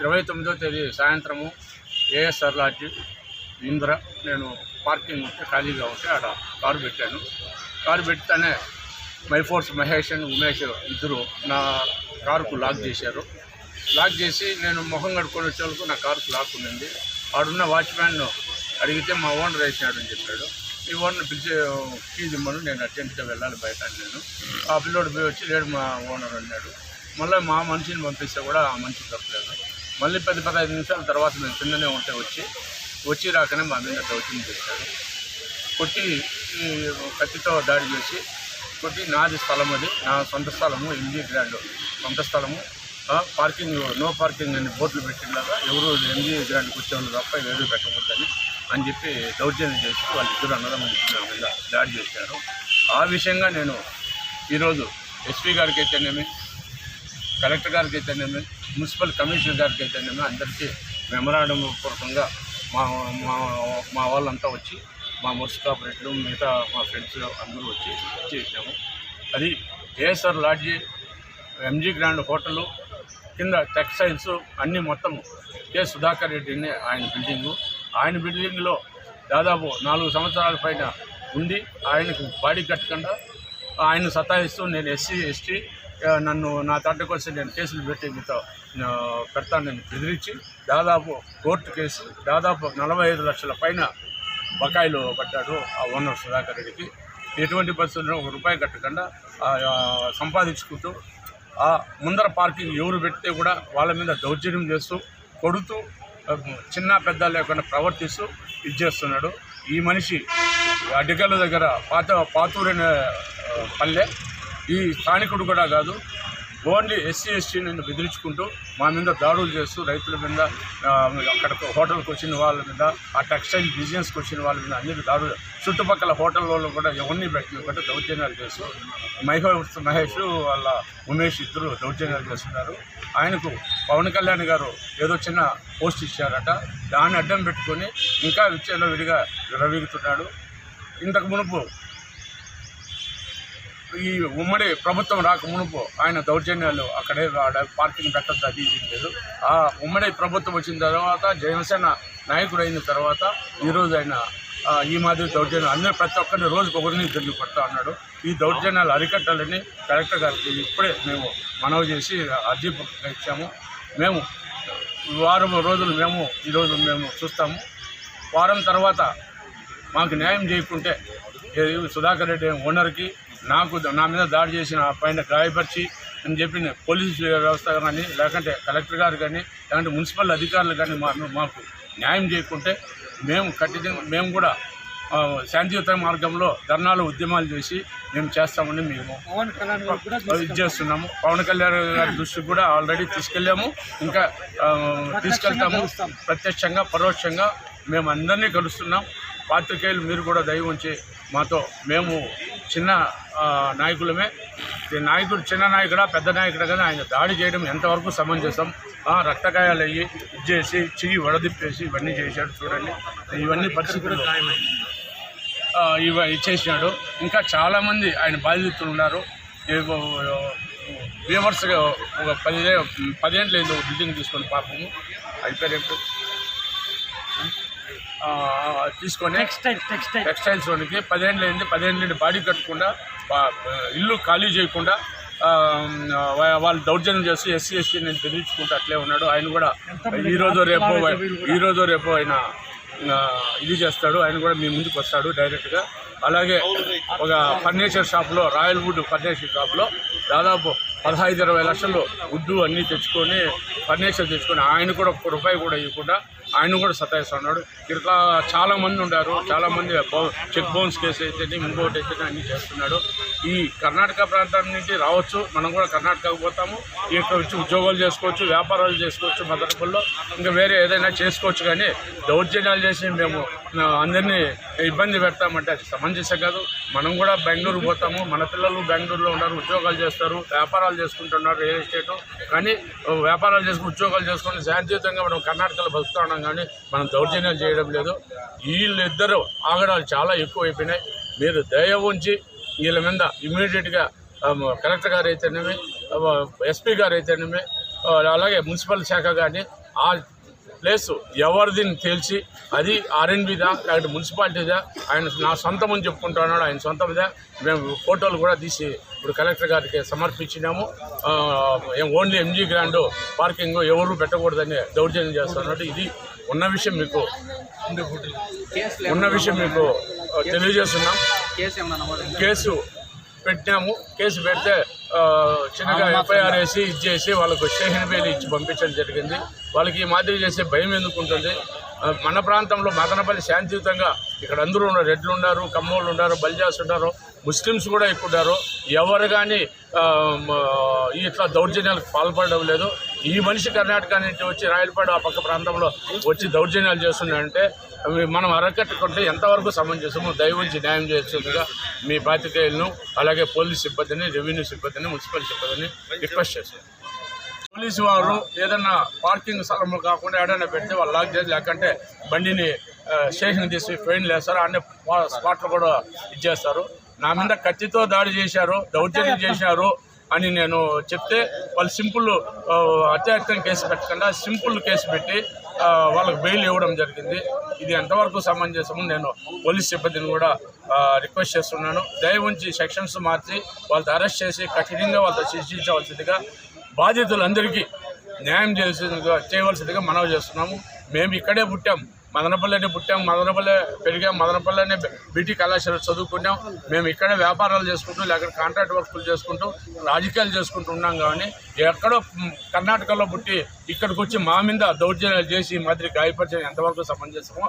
ఇరవై తొమ్మిదో తేదీ సాయంత్రము ఏఎస్ఆర్ లాడ్జి ఇంద్ర నేను పార్కింగ్ ఉంటే ఖాళీగా ఉంటే ఆడ కారు పెట్టాను. కారు పెడితేనే మైఫోర్స్ మహేష్ అండ్ ఉమేష్ ఇద్దరు నా కారుకు లాక్ చేశారు. లాక్ చేసి నేను మొహం కడుక్కొని వచ్చే వరకు నా కారుకు లాక్ ఉండింది. ఆడున్న వాచ్మ్యాన్ అడిగితే మా ఓనర్ వేసినాడు అని చెప్పాడు. ఈ ఓనర్ పిలిచి ఫీజు ఇమ్మను నేను అర్జెంట్గా వెళ్ళాలి బయట నేను ఆ పిల్లోడు పోయి వచ్చి లేడు మా ఓనర్ అన్నాడు. మళ్ళీ మా మనిషిని పంపిస్తే కూడా ఆ మనిషి తప్పలేదు మళ్ళీ పది పదహైదు నిమిషాల తర్వాత మేము కిందనే ఉంటే వచ్చి వచ్చి రాకనే మా మీద దౌర్జన్యం చేశాడు కొట్టి కత్తితో దాడి చేసి కొట్టి నాది స్థలం అది నా సొంత స్థలము ఎంజీ గ్రాండ్ సొంత స్థలము. పార్కింగ్ నో పార్కింగ్ అని బోర్డులు పెట్టిందాక ఎవరు ఎంజీ గ్రాండ్ వచ్చేవాళ్ళు తప్ప ఏదో పెట్టకూడదని అని చెప్పి దౌర్జన్యం చేసి వాళ్ళిద్దరు అన్నదమ్ములు నా మీద దాడి చేశారు. ఆ విషయంగా నేను ఈరోజు ఎస్పీ గారికి అయితేనేమి కలెక్టర్ గారికి అయితేనేమి మున్సిపల్ కమిషనర్ గారికి అయితేనేమి అందరికీ మెమరాండం పూర్వకంగా మా మా మా వాళ్ళంతా వచ్చి మా మున్సి కార్పొరేట్లు మిగతా మా ఫ్రెండ్స్ అందరూ వచ్చి చేసాము అది ASR lodge MG grand hotel కింద టెక్స్టైల్స్ అన్నీ మొత్తం కె సుధాకర్ రెడ్డిని ఆయన బిల్డింగు. ఆయన బిల్డింగ్లో దాదాపు నాలుగు సంవత్సరాల పైన ఉండి ఆయనకు బాడీ కట్టకుండా ఆయన సతాయిస్తూ నేను ఎస్సీ ఎస్టీ నన్ను నా తండ్రి కోసం నేను కేసులు పెట్టి మీతో ఆ, పెడతాను నేను బెదిరించి దాదాపు కోర్టు కేసు దాదాపు నలభై ఐదు లక్షల పైన బకాయిలు పడ్డాడు ఆ ఓనర్ సుధాకర్ రెడ్డికి. ఎటువంటి పరిస్థితుల్లో ఒక రూపాయి కట్టకుండా సంపాదించుకుంటూ ఆ ముందర పార్కింగ్ ఎవరు పెడితే కూడా వాళ్ళ మీద దౌర్జన్యం చేస్తూ కొడుతూ చిన్న పెద్ద లేకుండా ప్రవర్తిస్తూ ఇది చేస్తున్నాడు. ఈ మనిషి అడ్డగల్ల దగ్గర పాత పాతూరైన పల్లె. ఈ స్థానికుడు కూడా కాదు ఓన్లీ ఎస్సీ ఎస్టీ నిన్ను బెదిరించుకుంటూ మా మీద దాడులు చేస్తూ రైతుల మీద అక్కడ హోటల్కి వచ్చిన వాళ్ళ మీద ఆ టెక్స్టైల్ బిజినెస్కి వచ్చిన వాళ్ళ మీద అన్ని దాడులు చుట్టుపక్కల హోటల్ వాళ్ళు కూడా ఎవరిని పెట్టినటువంటి దౌర్జన్యాలు చేస్తూ మహేష్ మహేష్ వాళ్ళ ఉమేష్ ఇద్దరు దౌర్జన్యాలు చేస్తున్నారు. ఆయనకు పవన్ కళ్యాణ్ గారు ఏదో చిన్న పోస్ట్ ఇచ్చారట. దాన్ని అడ్డం పెట్టుకొని ఇంకా విచ్చేలో విడిగా రవిగుతున్నాడు. ఇంతకు మునుపు ఈ ఉమ్మడి ప్రభుత్వం రాక మునుపు ఆయన దౌర్జన్యాలు అక్కడే ఆడ పార్కింగ్ పెట్టద్దు అది లేదు. ఆ ఉమ్మడి ప్రభుత్వం వచ్చిన తర్వాత జనసేన నాయకుడు అయిన తర్వాత ఈరోజు ఆయన ఈ మాదిరి దౌర్జన్యం అందరూ ప్రతి ఒక్కరిని రోజుకు ఒకరిని తిరిగి పడతా ఉన్నాడు. ఈ దౌర్జన్యాలు అరికట్టాలని కలెక్టర్ గారికి ఇప్పుడే మేము మనవి చేసి అర్జీ ఇచ్చాము. మేము వారం రోజులు మేము ఈరోజు మేము చూస్తాము. వారం తర్వాత మాకు న్యాయం చేయకుంటే సుధాకర్ రెడ్డి ఓనర్కి నాకు నా మీద దాడి చేసిన ఆ పైన గాయపరిచి అని చెప్పి పోలీస్ వ్యవస్థ కానీ లేకుంటే కలెక్టర్ గారు కానీ లేకుంటే మున్సిపల్ అధికారులు కానీ మా మాకు న్యాయం చేయకుంటే మేము ఖచ్చితంగా మేము కూడా శాంతియుత మార్గంలో ధర్నాలు ఉద్యమాలు చేసి మేము చేస్తామని మేము చేస్తున్నాము. పవన్ కళ్యాణ్ గారి దృష్టికి కూడా ఆల్రెడీ తీసుకెళ్ళాము. ఇంకా తీసుకెళ్తాము. ప్రత్యక్షంగా పరోక్షంగా మేము అందరినీ కలుస్తున్నాం. పాత్రికేయులు మీరు కూడా దయ ఉంచి మాతో మేము చిన్న నాయకులమే. ఈ నాయకుడు చిన్న నాయకుడా పెద్ద నాయకుడా కానీ ఆయన దాడి చేయడం ఎంతవరకు సమంజసం? రక్తకాయాలు అయ్యి ఇది చేసి చెయ్యి వడదిప్పేసి ఇవన్నీ చేశాడు చూడండి. ఇవన్నీ పరిస్థితులు ఆ, ఇవ ఇచ్చేసినాడు. ఇంకా చాలామంది ఆయన బాధితులు ఉన్నారు. ఏవో, వ్యూవర్స్గా ఒక పదిహే పదేళ్ళు ఒక బిల్డింగ్ తీసుకొని పాపము. అయిపోయారు తీసుకొని టెక్స్టైల్ టెక్స్టైల్. టెక్స్టైల్స్ వానికి పదేళ్ళు అయింది పదేళ్ళ నుండి బాడీ కట్టకుండా ఇల్లు ఖాళీ చేయకుండా వాళ్ళు దౌర్జన్యం చేసి ఎస్సీ ఎస్టీ నేను బెదిరించుకుంటూ అట్లే ఉన్నాడు. ఆయన కూడా ఈ రోజు రేపు ఈ రోజు రేపు ఆయన ఇది చేస్తాడు. ఆయన కూడా మీ ముందుకు వస్తాడు డైరెక్ట్గా. అలాగే ఒక ఫర్నిచర్ షాప్లో రాయల్ వుడ్ ఫర్నిచర్ షాప్లో దాదాపు పదహైదు ఇరవై లక్షలు వుడ్డు అన్నీ తెచ్చుకొని ఫర్నిచర్ తెచ్చుకొని ఆయన కూడా ఒక్క రూపాయి కూడా ఇవ్వకుండా ఆయన కూడా సతాయిస్తున్నాడు ఇట్లా చాలామంది ఉన్నారు చాలామంది చెక్ బౌన్స్ కేసు అయితే ఇంకోటి అయితే అన్నీ చేస్తున్నాడు. ఈ కర్ణాటక ప్రాంతం నుంచి రావచ్చు. మనం కూడా కర్ణాటకకు పోతాము. ఇక్కడ వచ్చి ఉద్యోగాలు చేసుకోవచ్చు వ్యాపారాలు చేసుకోవచ్చు మదనపల్లిలో. ఇంకా వేరే ఏదైనా చేసుకోవచ్చు కానీ దౌర్జన్యాలు చేసి మేము అందరినీ ఇబ్బంది పెడతామంటే అది సమంజసం కాదు. మనం కూడా బెంగళూరు పోతాము. మన పిల్లలు బెంగళూరులో ఉన్నారు. ఉద్యోగాలు చేస్తారు. వ్యాపారాలు చేసుకుంటున్నారు రియల్ ఎస్టేట్. కానీ వ్యాపారాలు చేసుకుని ఉద్యోగాలు చేసుకుని శాంతియుతంగా మనం కర్ణాటకలో బతుకుతా ఉన్నాం కానీ మనం దౌర్జన్యాలు చేయడం లేదు. వీళ్ళిద్దరూ ఆగడాలు చాలా ఎక్కువ అయిపోయినాయి మీరు దయ ఉంచి వీళ్ళ మీద ఇమీడియట్గా కలెక్టర్ గారు అయితేనేమి ఎస్పీ గారు అయితేనేమి అలాగే మున్సిపల్ శాఖ కానీ ఆ ప్లేస్ ఎవరిదిని తేల్చి అది ఆర్ఎన్బిదా లేకపోతే మున్సిపాలిటీదా ఆయన నా సొంతం అని చెప్పుకుంటున్నాడు ఆయన సొంతందా మేము ఫోటోలు కూడా తీసి ఇప్పుడు కలెక్టర్ గారికి సమర్పించినాము. ఏం ఓన్లీ ఎంజీ గ్రాండ్ పార్కింగ్ ఎవరు పెట్టకూడదని దౌర్జన్యం చేస్తున్నట్టు ఇది ఉన్న విషయం మీకు ఉన్న విషయం మీకు తెలియజేస్తున్నాం. కేసు నమోదైందా? కేసు పెట్టినాము. కేసు పెడితే చిన్నగా ఎఫ్ఐఆర్ వేసి ఇచ్చేసి వాళ్ళకు స్టేషన్ బెయిల్ ఇచ్చి పంపించడం జరిగింది. వాళ్ళకి ఈ మాదిరి చేసే భయం ఎందుకు ఉంటుంది? ఆ, మన ప్రాంతంలో మదనపల్లి శాంతియుతంగా ఇక్కడ అందరూ ఉన్నారు. రెడ్లు ఉన్నారు కమ్మోళ్ళు ఉన్నారు బల్జాస్ ఉన్నారు. ముస్లిమ్స్ కూడా ఎక్కువ ఉన్నారు ఎవరు కానీ ఇట్లా దౌర్జన్యాలకు పాల్పడడం లేదు. ఈ మనిషి కర్ణాటక నుంచి వచ్చి రాయలపాడు ఆ పక్క ప్రాంతంలో వచ్చి దౌర్జన్యాలు చేస్తున్నాయంటే అవి మనం అరకట్టుకుంటే ఎంతవరకు సమంజసము దయవుంచి న్యాయం చేస్తుందిగా మీ బాధ్యతలను అలాగే పోలీస్ సిబ్బందిని రెవెన్యూ సిబ్బందిని మున్సిపల్ సిబ్బందిని రిక్వెస్ట్ చేశాను పోలీసు వారు ఏదన్నా పార్కింగ్ స్థలంలో కాకుండా ఏదైనా పెడితే వాళ్ళు లాక్ చేసి లేకంటే బండిని స్టేషన్ తీసి ఫైన్ వేస్తారు. అన్ని స్పాట్లు కూడా ఇచ్చేస్తారు. నా మీద కత్తితో దాడి చేశారు దౌర్జన్యం చేశారు అని నేను చెప్తే వాళ్ళు సింపుల్ ఆ, కేసు పెట్టకుండా సింపుల్ కేసు పెట్టి వాళ్ళకి బెయిల్ ఇవ్వడం జరిగింది. ఇది ఎంతవరకు సమంజసము నేను పోలీస్ సిబ్బందిని కూడా రిక్వెస్ట్ చేస్తున్నాను. దయ ఉంచి సెక్షన్స్ మార్చి వాళ్ళతో అరెస్ట్ చేసి కఠినంగా వాళ్ళతో శిక్షించవలసిందిగా బాధితులందరికీ న్యాయం చేసి చేయవలసిందిగా మనవి చేస్తున్నాము. మేము ఇక్కడే పుట్టాం. మదనపల్లిని పుట్టాం మదనపల్లె పెరిగాం మదనపల్లినే బీటీ కళాశాల చదువుకున్నాం. మేము ఇక్కడే వ్యాపారాలు చేసుకుంటూ లేకపోతే కాంట్రాక్ట్ వర్కులు చేసుకుంటూ రాజకీయాలు చేసుకుంటూ ఉన్నాం కానీ ఎక్కడో కర్ణాటకలో పుట్టి ఇక్కడికి వచ్చి మా మీద దౌర్జన్యాలు చేసి మాదిరి గాయపరిచడం ఎంతవరకు సమంజసమో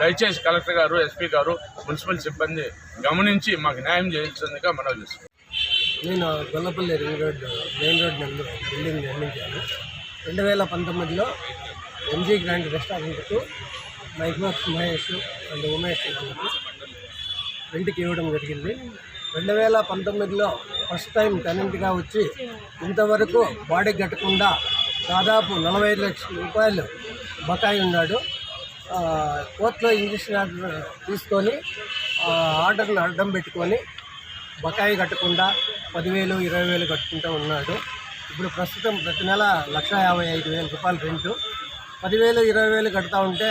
దయచేసి కలెక్టర్ గారు ఎస్పీ గారు మున్సిపల్ సిబ్బంది గమనించి మాకు న్యాయం చేయించిందిగా మనవి చేస్తున్నాం. నేను Gollapalli ring road main road నందు బిల్డింగ్ నిర్మించాను. రెండు వేల పంతొమ్మిదిలో ఎంజీ గ్రాండ్ రెస్టారెంట్కు మైక్రోక్స్ మహేష్ అండ్ ఉమేష్ రెంట్కి ఇవ్వడం జరిగింది. రెండు వేల పంతొమ్మిదిలో ఫస్ట్ టైం టెనెంట్గా వచ్చి ఇంతవరకు బాడీ కట్టకుండా దాదాపు నలభై ఐదు లక్షల రూపాయలు బకాయి ఉన్నాడు. కోర్టులో ఇంజక్షన్ ఆర్డర్ తీసుకొని ఆర్డర్ను అడ్డం పెట్టుకొని బకాయి కట్టకుండా పదివేలు ఇరవై వేలు కట్టుకుంటూ ఉన్నాడు. ఇప్పుడు ప్రస్తుతం ప్రతి నెల లక్ష యాభై ఐదు వేల రూపాయలు రెంటు. పదివేలు ఇరవై వేలు కడతా ఉంటే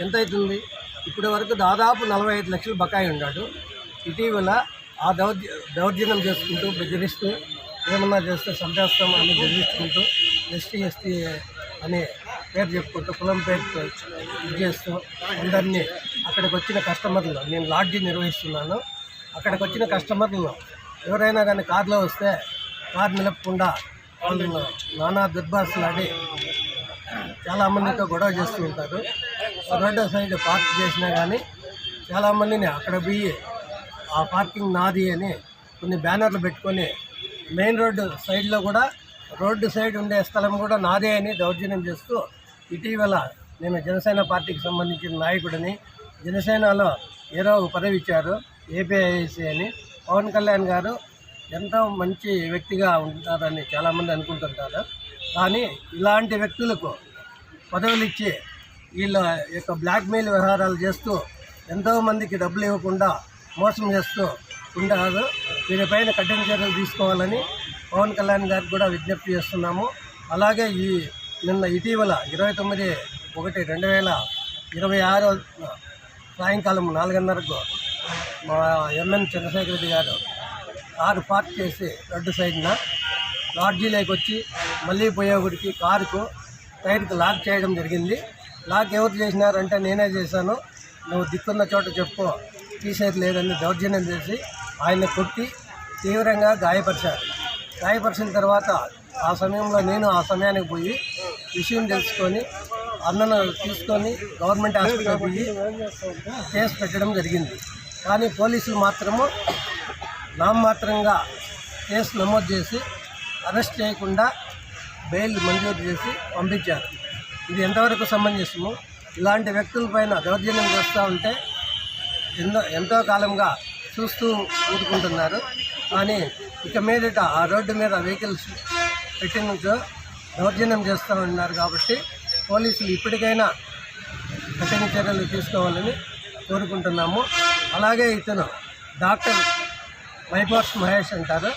ఎంత అవుతుంది ఇప్పటి వరకు దాదాపు నలభై ఐదు లక్షలు బకాయి ఉన్నాడు ఇటీవల ఆ దౌర్జ దౌర్జన్యం చేసుకుంటూ బెదిరిస్తూ ఏమన్నా చేస్తే చంపేస్తాం అని బెదిరించుకుంటూ ఎస్టీ ఎస్టీ అనే పేరు చెప్పుకుంటూ కులం పేరుతో ఇది చేస్తూ అందరినీ అక్కడికి వచ్చిన కస్టమర్లు నేను లాడ్జీ నిర్వహిస్తున్నాను. అక్కడికి వచ్చిన కస్టమర్లు ఎవరైనా కానీ కార్లో వస్తే కార్ నిలపకుండా వాళ్ళు నానా దుర్భాషలాడి చాలామందితో గొడవ చేస్తూ ఉంటారు. రోడ్డు సైడ్ పార్క్ చేసినా కానీ చాలామందిని అక్కడ పోయి ఆ పార్కింగ్ నాది అని కొన్ని బ్యానర్లు పెట్టుకొని మెయిన్ రోడ్డు సైడ్లో కూడా రోడ్డు సైడ్ ఉండే స్థలం కూడా నాదే అని దౌర్జన్యం చేస్తూ ఇటీవల నేను జనసేన పార్టీకి సంబంధించిన నాయకుడిని జనసేనలో ఏదో ఒక పదవి ఇచ్చారు ఏపీఐసి అని. పవన్ కళ్యాణ్ గారు ఎంతో మంచి వ్యక్తిగా ఉంటారని చాలామంది అనుకుంటుంటారు. కానీ ఇలాంటి వ్యక్తులకు పదవులు ఇచ్చి వీళ్ళ యొక్క బ్లాక్మెయిల్ వ్యవహారాలు చేస్తూ ఎంతోమందికి డబ్బులు ఇవ్వకుండా మోసం చేస్తూ ఉంటారు వీరిపైన కఠిన చర్యలు తీసుకోవాలని పవన్ కళ్యాణ్ గారికి కూడా విజ్ఞప్తి చేస్తున్నాము. అలాగే ఈ నిన్న ఇటీవల ఇరవై తొమ్మిది ఒకటి రెండు వేల ఇరవై ఆరో సాయంకాలం నాలుగున్నరకు మా ఎంఎన్ చంద్రశేఖర రెడ్డి గారు కారు పార్క్ చేసి రోడ్డు సైడ్న లాడ్జీలోకి వచ్చి మళ్ళీ పోయేగుడికి కారుకు టైర్కి లాక్ చేయడం జరిగింది. లాక్ ఎవరు చేసినారంటే నేనే చేశాను. నువ్వు దిక్కున్న చోట చెప్పుకో. తీసేది లేదని దౌర్జన్యం చేసి ఆయన కొట్టి తీవ్రంగా గాయపరిచారు గాయపరిచిన తర్వాత ఆ సమయంలో నేను ఆ సమయానికి పోయి విషయం తెలుసుకొని అన్నను తీసుకొని గవర్నమెంట్ హాస్పిటల్ పోయి కేసు పెట్టడం జరిగింది. కానీ పోలీసులు మాత్రము నామమాత్రంగా కేసు నమోదు చేసి అరెస్ట్ చేయకుండా బెయిల్ మంజూరు చేసి పంపించారు. ఇది ఎంతవరకు సమంజసము ఇలాంటి వ్యక్తులపైన దౌర్జన్యం చేస్తూ ఉంటే ఎన్నో ఎంతో కాలంగా చూస్తూ ఊరుకుంటున్నారు. కానీ ఇక మీదట ఆ రోడ్డు మీద వెహికల్స్ పెట్టినచో దౌర్జన్యం చేస్తూ ఉన్నారు కాబట్టి పోలీసులు ఇప్పటికైనా కఠిన చర్యలు తీసుకోవాలని కోరుకుంటున్నాము. అలాగే ఇతను డాక్టర్ మైపోర్స్ మహేష్ అంటారు.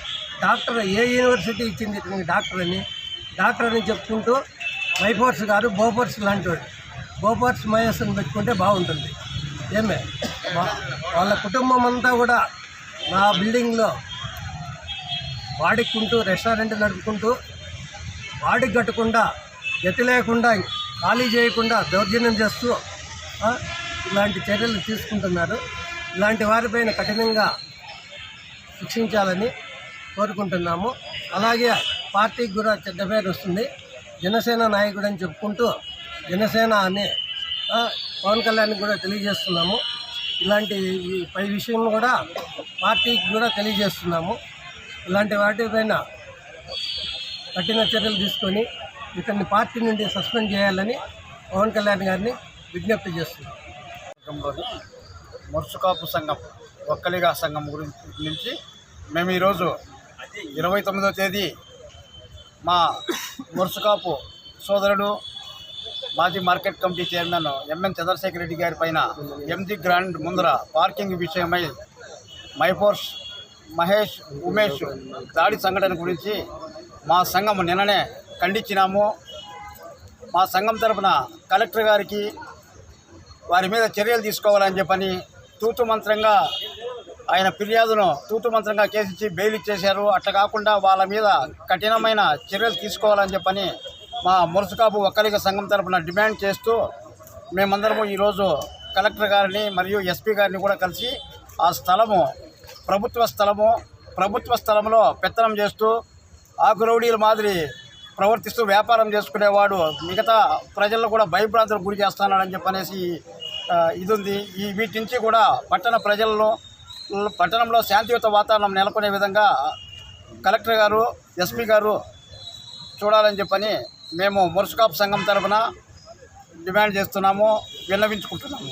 డాక్టర్ ఏ యూనివర్సిటీ ఇచ్చింది ఇతనికి డాక్టర్ అని? డాక్టర్ అని చెప్పుకుంటూ మైఫోర్స్ గారు బోఫోర్స్ లాంటివాడు బోఫోర్స్ మహేష్ని పెట్టుకుంటే బాగుంటుంది. ఏమే? వా- వాళ్ళ కుటుంబం అంతా కూడా నా బిల్డింగ్లో వాడుకుంటూ రెస్టారెంట్ నడుపుకుంటూ వాడికి కట్టకుండా గట్టి లేకుండా ఖాళీ చేయకుండా దౌర్జన్యం చేస్తూ ఇలాంటి చర్యలు తీసుకుంటున్నారు. ఇలాంటి వారిపైన కఠినంగా శిక్షించాలని కోరుకుంటున్నాము. అలాగే పార్టీకి కూడా చెడ్డ పేరు వస్తుంది. జనసేన నాయకుడు అని చెప్పుకుంటూ జనసేన అని పవన్ కళ్యాణ్ కూడా తెలియజేస్తున్నాము. ఇలాంటి ఈ పై విషయం కూడా పార్టీకి కూడా తెలియజేస్తున్నాము. ఇలాంటి వాటిపైన కఠిన చర్యలు తీసుకొని ఇతన్ని పార్టీ నుండి సస్పెండ్ చేయాలని పవన్ కళ్యాణ్ గారిని విజ్ఞప్తి చేస్తున్నాం. మురుసుకాపు సంఘం ఒక్కలిగా సంఘం గురించి నుంచి మేము ఈరోజు ఇరవై తొమ్మిదో తేదీ మా మురుసుకాపు సోదరుడు మాజీ market committee chairman MN Chandrasekhar Reddy గారి పైన ఎంజీ గ్రాండ్ ముందర పార్కింగ్ విషయమై మైఫోర్స్ మహేష్ ఉమేష్ దాడి సంఘటన గురించి మా సంఘం నిన్ననే ఖండించినాము. మా సంఘం తరపున కలెక్టర్ గారికి వారి మీద చర్యలు తీసుకోవాలని చెప్పని తూతు మంత్రంగా ఆయన ఫిర్యాదును తూటుమంత్రంగా మంత్రంగా బెయిల్ ఇచ్చేశారు. అట్లా కాకుండా వాళ్ళ మీద కఠినమైన చర్యలు తీసుకోవాలని చెప్పని మా మురుసుకాపు ఒక్కలిగ సంఘం తరపున డిమాండ్ చేస్తూ మేమందరము ఈరోజు కలెక్టర్ గారిని మరియు ఎస్పీ గారిని కూడా కలిసి ఆ స్థలము ప్రభుత్వ స్థలము ప్రభుత్వ స్థలంలో పెత్తనం చేస్తూ ఆకురౌడీల మాదిరి ప్రవర్తిస్తూ వ్యాపారం చేసుకునేవాడు మిగతా ప్రజలను కూడా భయభ్రాంతులకు గురి చేస్తున్నాడని చెప్పనేసి ఇది ఉంది ఈ వీటి నుంచి కూడా పట్టణ ప్రజలను పట్టణంలో శాంతియుత వాతావరణం నెలకొనే విధంగా కలెక్టర్ గారు ఎస్పీ గారు చూడాలని చెప్పని మేము మురుసుకాపు సంఘం తరఫున డిమాండ్ చేస్తున్నాము విన్నవించుకుంటున్నాము.